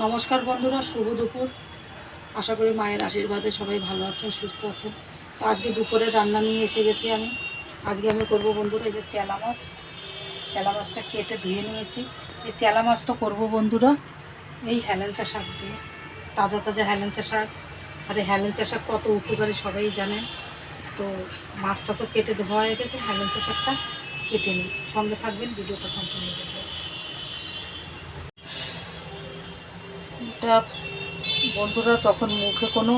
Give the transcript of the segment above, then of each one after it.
নমস্কার বন্ধুরা, শুভ দুপুর। আশা করি মায়ের আশীর্বাদে সবাই ভালো আছেন, সুস্থ আছেন। তো আজকে দুপুরে রান্না নিয়ে এসে গেছি আমি। আজকে আমি করব বন্ধুরা, এই যে চেলা মাছ। চেলা মাছটা কেটে ধুয়ে নিয়েছি। এই চেলা মাছটা করব বন্ধুরা, এই হ্যালেঞ্চা শাক দিয়ে। তাজা তাজা হ্যালেঞ্চা শাক। আর এই হ্যালেঞ্চা শাক কত উপকারী সবাই জানেন তো মাছটা তো কেটে ধোয়া হয়ে গেছে হ্যালেঞ্চা শাকটা কেটে নিই। সঙ্গে থাকবেন, ভিডিওটা সম্পূর্ণ দেখবেন। এটা বন্ধুরা যখন মুখে কোনো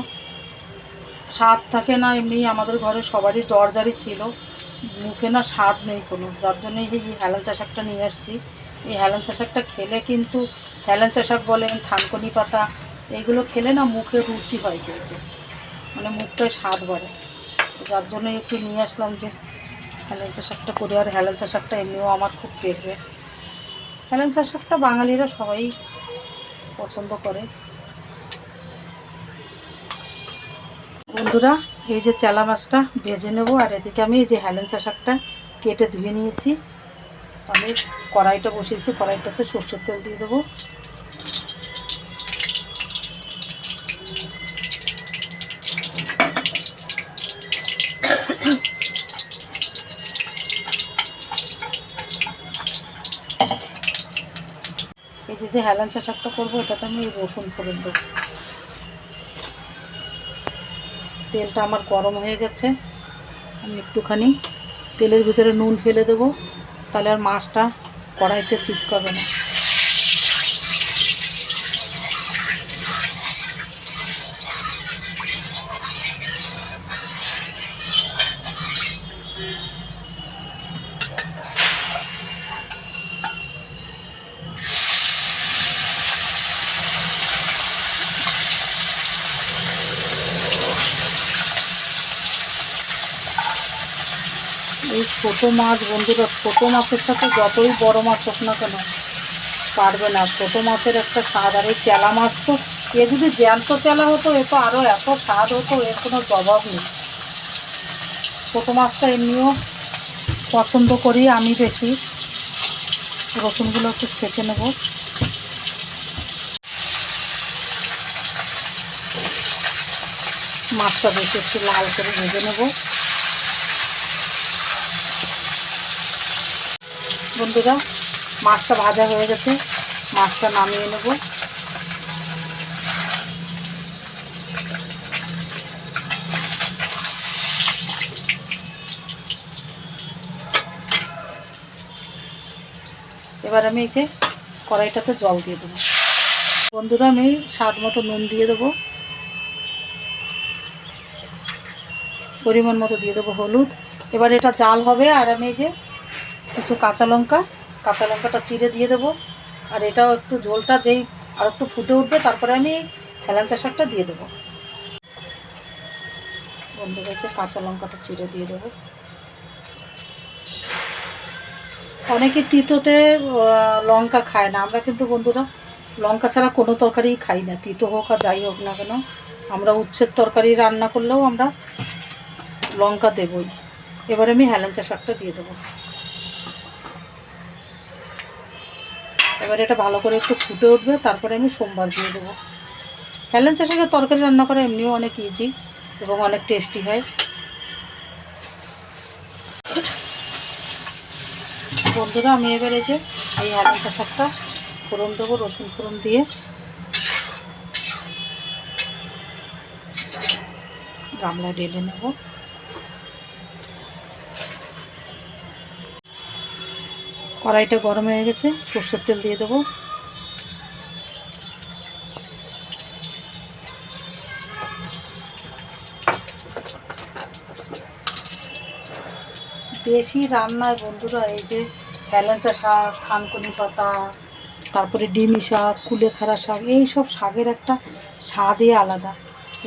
স্বাদ থাকে না, এমনি আমাদের ঘরে সবারই জ্বর জারি ছিল। মুখে না স্বাদ নেই কোনো। যার জন্য এই হেলেঞ্চা শাকটা নিয়ে আসছি এই হেলেঞ্চা শাকটা খেলে কিন্তু হেলেঞ্চা শাক বলেন, থানকনি পাতা, এইগুলো খেলে না মুখে রুচি হয় কিন্তু। মানে মুখটায় স্বাদ বাড়ে। যার জন্য একটু নিয়ে আসলাম যে হেলেঞ্চা শাকটা করে, আর হেলেঞ্চা শাকটা এমনিও আমার খুব ফেভারেট হেলেঞ্চা শাকটা বাঙালিরা সবাই পছন্দ করে। বন্ধুরা, এই যে চেলা মাছটা ভেজে নেব, আর এদিকে আমি এই যে হ্যালেন্সা শাকটা কেটে ধুয়ে নিয়েছি। আমি কড়াইটা বসিয়েছি, কড়াইটাতে সর্ষের তেল দিয়ে দেবো। এই যে যে হ্যালেন্সা শাকটা করব, এটাতে আমি রসুন ফোড়ন দেবো। তেলটা আমার গরম হয়ে গেছে। আমি একটুখানি তেলের ভিতরে নুন ফেলে দেবো। তাহলে আর মাছটা কড়াইতে চিপকাবে না এই ছোটো মাছ, বন্ধুরা, ছোটো মাছের সাথে যতই বড় মাছ হোক না কেন, পারবে না। ছোটো মাছের একটা স্বাদ, আর এই চেলা মাছ তো, এ যদি জ্যান্ত চেলা হতো, এ তো আরও এত স্বাদ হতো, এর কোনো জবাব নেই। ছোটো মাছটা এমনিও পছন্দ করি আমি বেশি। রসুনগুলো একটু ছেঁচে নেব। মাছটা বেশি একটু লাল করে ভেজে নেব। বন্ধুরা, মাছটা ভাজা হয়ে গেছে। মাছটা নামিয়ে নেব। এবার আমি এই যে কড়াইটাতে জল দিয়ে দেবো। বন্ধুরা, আমি স্বাদ মতো নুন দিয়ে দেবো। পরিমাণ মতো দিয়ে দেবো হলুদ। এবার এটা জাল হবে আর আমি এই যে কিছু কাঁচা লঙ্কা, কাঁচা লঙ্কাটা চিড়ে দিয়ে দেবো। আর এটাও একটু ঝোলটা যেই আর একটু ফুটে উঠবে, তারপরে আমি হেলাঞ্চা শাকটা দিয়ে দেবো। বন্ধু হচ্ছে কাঁচা লঙ্কাটা চিড়ে দিয়ে দেবো। অনেকে তিতোতে লঙ্কা খায় না। আমরা কিন্তু বন্ধুরা লঙ্কা ছাড়া কোনো তরকারিই খাই না। তিতো হোক আর যাই হোক না কেন, আমরা উচ্ছের তরকারি রান্না করলেও আমরা লঙ্কা দেবই। এবার আমি হেলেঞ্চা শাকটা দিয়ে দেবো। এবার এটা ভালো করে একটু ফুটে উঠবে, তারপরে আমি সোমবার দিয়ে দেবো। হেলেঞ্চা শাকের তরকারি রান্না করা এমনিও অনেক ইজি এবং অনেক টেস্টি হয়। বন্ধুরা, আমি এবার যে এই হেলেঞ্চা শাকটা ফোড়ন দেবো, রসুন ফোড়ন দিয়ে। গামলা ঢেলে নেব। কড়াইটা গরম হয়ে গেছে, সর্ষের তেল দিয়ে দেবো। বেশি রান্নায় বন্ধুরা, এই যে হেলেঞ্চা শাক, থানকুনি পাতা, তারপরে ডিমি শাক, কুলেখাড়া শাক, এই সব শাকের একটা স্বাদই আলাদা।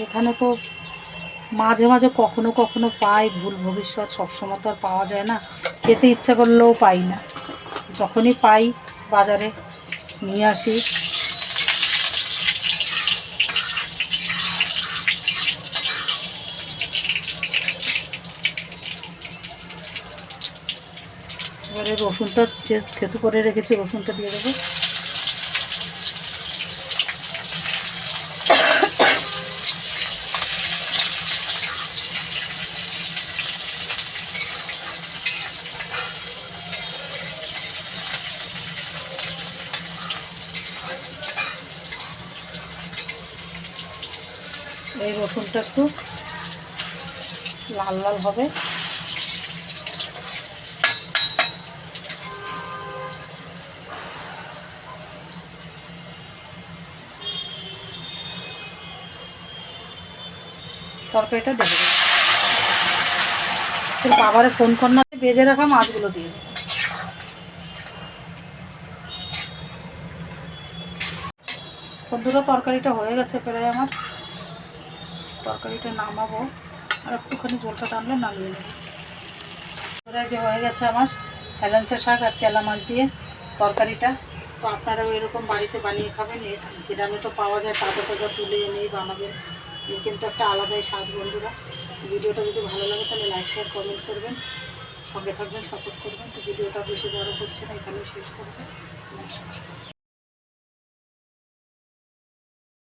এখানে তো মাঝে মাঝে কখনো কখনো পাই, ভুল ভবিষ্যৎ সবসময় তো আর পাওয়া যায় না। খেতে ইচ্ছা করলেও পাই না। যখনই পাই বাজারে নিয়ে আসি। এবারে রসুনটা যে থেতু করে রেখেছি রসুনটা দিয়ে দেবো। এই রসুনটা একটু লাল লাল হবে। তরকারিটা দেবো তোর বাবারে ফোন কর না ভেজে রাখা মাছগুলো দিয়ে বন্ধুরা, তরকারিটা হয়ে গেছে প্রায় আমার। তরকারিটা নামাবো। আর একটুখানি জলটা টানলে নামিয়ে নেব। যে হয়ে গেছে আমার হেলেন্সা শাক আর চেলা মাছ দিয়ে তরকারিটা। তো আপনারাও এরকম বাড়িতে বানিয়ে খাবেন। গ্রামে তো পাওয়া যায়, তাজা তাজা তুলে এনেই বানাবেন। এর কিন্তু একটা আলাদাই স্বাদ বন্ধুরা। তো ভিডিওটা যদি ভালো লাগে, তাহলে লাইক শেয়ার কমেন্ট করবেন। সঙ্গে থাকবেন সাপোর্ট করবেন। তো ভিডিওটা বেশি বড় করছে না, এখানেই শেষ করবেন নমস্কার।